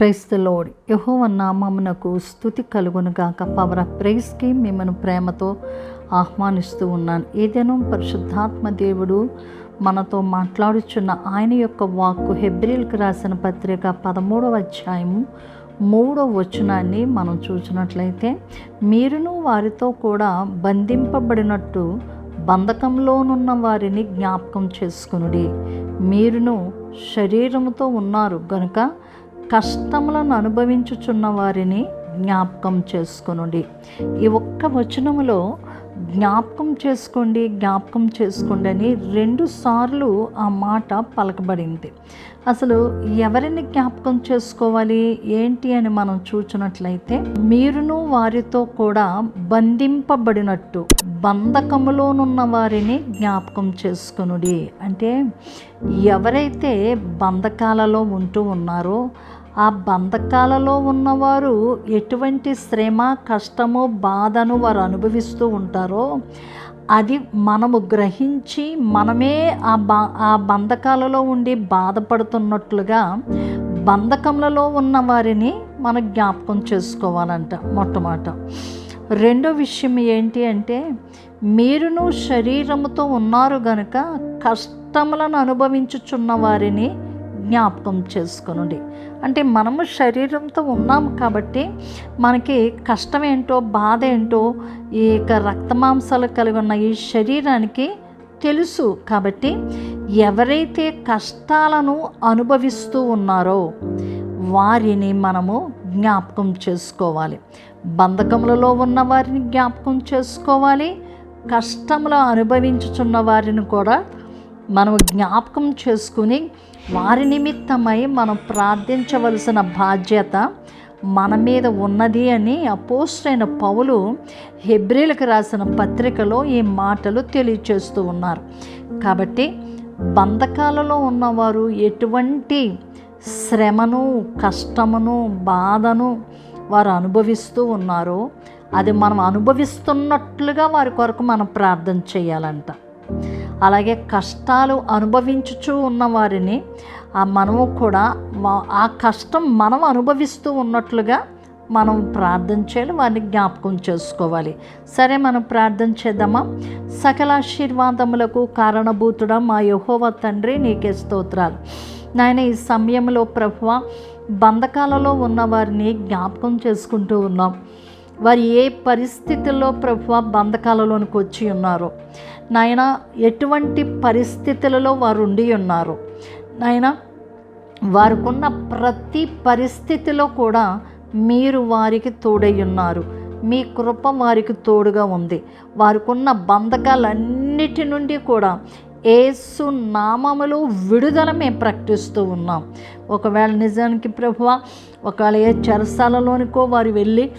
ప్రైస్త load యహోవ నామమునకు స్థుతి కలుగునుగాక పవర్ ఆఫ్ ప్రైస్కి మిమ్మల్ని ప్రేమతో ఆహ్వానిస్తూ ఉన్నాను. ఏదైనా పరిశుద్ధాత్మ దేవుడు మనతో మాట్లాడుచున్న ఆయన యొక్క వాక్కు హెబ్రిల్కి రాసిన పత్రిక పదమూడవ అధ్యాయము మూడో వచనాన్ని మనం చూసినట్లయితే మీరును వారితో కూడా బంధింపబడినట్టు బంధకంలోనున్న వారిని జ్ఞాపకం చేసుకునుడి. మీరును శరీరముతో ఉన్నారు. గనుక కష్టములను అనుభవించుచున్న వారిని జ్ఞాపకం చేసుకునుడి. ఈ ఒక్క వచనములో జ్ఞాపకం చేసుకోండి జ్ఞాపకం చేసుకోండి అని రెండు సార్లు ఆ మాట పలకబడింది. అసలు ఎవరిని జ్ఞాపకం చేసుకోవాలి? ఏంటి అని మనం చూచినట్లయితే మీరును వారితో కూడా బంధింపబడినట్టు బంధకములోనున్న వారిని జ్ఞాపకం చేసుకునుడి. అంటే ఎవరైతే బంధకాలలో ఉంటూ ఉన్నారో ఆ బంధకాలలో ఉన్నవారు ఎటువంటి శ్రమ కష్టము బాధను వారు అనుభవిస్తూ ఉంటారో అది మనము గ్రహించి మనమే ఆ బా ఆ బంధకాలలో ఉండి బాధపడుతున్నట్లుగా బంధకములలో ఉన్న వారిని మనం జ్ఞాపకం చేసుకోవాలంట మొట్టమొదట. రెండో విషయం ఏంటి అంటే మీరును శరీరముతో ఉన్నారు గనుక కష్టములను అనుభవించుచున్న వారిని జ్ఞాపకం చేసుకునండి. అంటే మనము శరీరంతో ఉన్నాం కాబట్టి మనకి కష్టం ఏంటో బాధ ఏంటో ఈ యొక్క రక్తమాంసాలు కలిగి ఉన్న ఈ శరీరానికి తెలుసు కాబట్టి ఎవరైతే కష్టాలను అనుభవిస్తూ ఉన్నారో వారిని మనము జ్ఞాపకం చేసుకోవాలి. బంధకములలో ఉన్న వారిని జ్ఞాపకం చేసుకోవాలి. కష్టములు అనుభవించుచున్న వారిని కూడా మనం జ్ఞాపకం చేసుకుని వారి నిమిత్తమై మనం ప్రార్థించవలసిన బాధ్యత మన మీద ఉన్నది అని అపోస్టైన పౌలు హెబ్రిలకు రాసిన పత్రికలో ఈ మాటలు తెలియచేస్తూ ఉన్నారు. కాబట్టి బంధకాలలో ఉన్నవారు ఎటువంటి శ్రమను కష్టమును బాధను వారు అనుభవిస్తూ ఉన్నారో అది మనం అనుభవిస్తున్నట్లుగా వారి కొరకు మనం ప్రార్థన చేయాలంట. అలాగే కష్టాలు అనుభవించుచూ ఉన్నవారిని ఆ మనము కూడా ఆ కష్టం మనం అనుభవిస్తూ ఉన్నట్లుగా మనం ప్రార్థన చేయాలి వారిని జ్ఞాపకం చేసుకోవాలి. సరే మనం ప్రార్థన చేద్దామా? సకల ఆశీర్వాదములకు కారణభూతుడా మా యహోవ తండ్రి నీకే స్తోత్రాలు. నాయన ఈ సమయంలో ప్రభువ బంధకాలలో ఉన్నవారిని జ్ఞాపకం చేసుకుంటూ ఉన్నాం. వారు ఏ పరిస్థితుల్లో ప్రభు బంధకాలలోనికి వచ్చి ఉన్నారో? నాయన ఎటువంటి పరిస్థితులలో వారు ఉండి ఉన్నారు? నాయన వారికున్న ప్రతి పరిస్థితిలో కూడా మీరు వారికి తోడై ఉన్నారు. మీ కృప వారికి తోడుగా ఉంది. వారికున్న బంధకాలన్నిటి నుండి కూడా ఏసు నామములు విడుదల మేము ప్రకటిస్తూ ఉన్నాం. ఒకవేళ నిజానికి ప్రభువ ఒకవేళ ఏ చెరసాలలోనికో వారు వెళ్ళి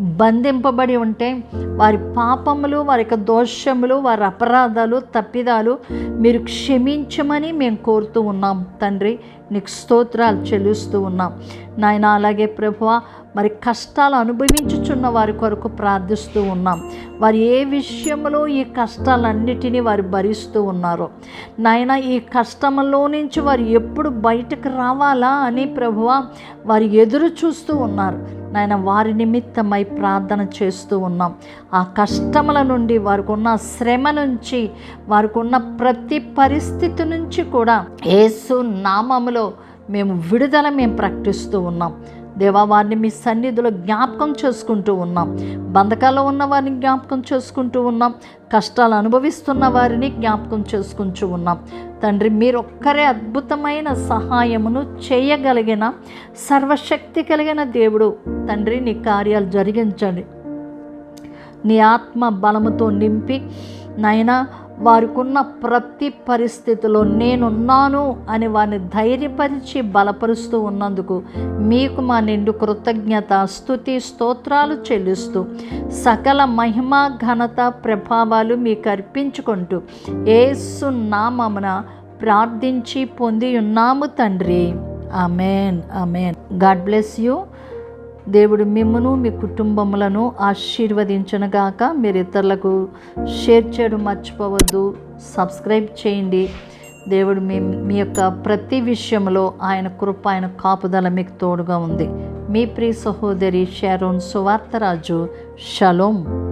బంధింపబడి ఉంటే వారి పాపములు వారి యొక్క దోషములు వారి అపరాధాలు తప్పిదాలు మీరు క్షమించమని మేము కోరుతూ ఉన్నాం. తండ్రి నీకు స్తోత్రాలు చెల్లిస్తూ ఉన్నాం. నాయన అలాగే ప్రభువ మరి కష్టాలు అనుభవించుచున్న వారి కొరకు ప్రార్థిస్తూ ఉన్నాం. వారు ఏ విషయంలో ఈ కష్టాలన్నిటినీ వారు భరిస్తూ ఉన్నారో. నాయన ఈ కష్టంలో నుంచి వారు ఎప్పుడు బయటకు రావాలా అని ప్రభువ వారు ఎదురు చూస్తూ ఉన్నారు. నాయన వారి నిమిత్తమై ప్రార్థన చేస్తూ ఉన్నాం. ఆ కష్టముల నుండి వారికి ఉన్న శ్రమ నుంచి వారికి ఉన్న ప్రతి పరిస్థితి నుంచి కూడా ఏసు నామములో మేము విడుదల మేము ప్రకటిస్తూ ఉన్నాం. దేవా వారిని మీ సన్నిధిలో జ్ఞాపకం చేసుకుంటూ ఉన్నాం. బంధకాల్లో ఉన్న వారిని జ్ఞాపకం చేసుకుంటూ ఉన్నాం. కష్టాలు అనుభవిస్తున్న వారిని జ్ఞాపకం చేసుకుంటూ ఉన్నాం. తండ్రి మీరు ఒక్కరే అద్భుతమైన సహాయమును చేయగలిగిన సర్వశక్తి కలిగిన దేవుడు. తండ్రి నీ కార్యాలు జరిగించండి. నీ ఆత్మ బలముతో నింపి నాయనా వారికున్న ప్రతి పరిస్థితిలో నేనున్నాను అని వారిని ధైర్యపరిచి బలపరుస్తూ ఉన్నందుకు మీకు మా నిండు కృతజ్ఞత స్థుతి స్తోత్రాలు చెల్లిస్తూ సకల మహిమ ఘనత ప్రభావాలు మీకు అర్పించుకుంటూ ఏసు నామమున ప్రార్థించి పొంది ఉన్నాము తండ్రి. Amen amen God bless you. దేవుడు మిమ్మను మీ కుటుంబములను ఆశీర్వదించనుగాక. మీరు ఇతరులకు షేర్ చేయడం మర్చిపోవద్దు. సబ్స్క్రైబ్ చేయండి. దేవుడు మీ మీ యొక్క ప్రతి విషయంలో ఆయన కృప ఆయన కాపుదల మీకు తోడుగా ఉంది. మీ ప్రియ సహోదరి షారోన్ సువార్తరాజు. షలోం.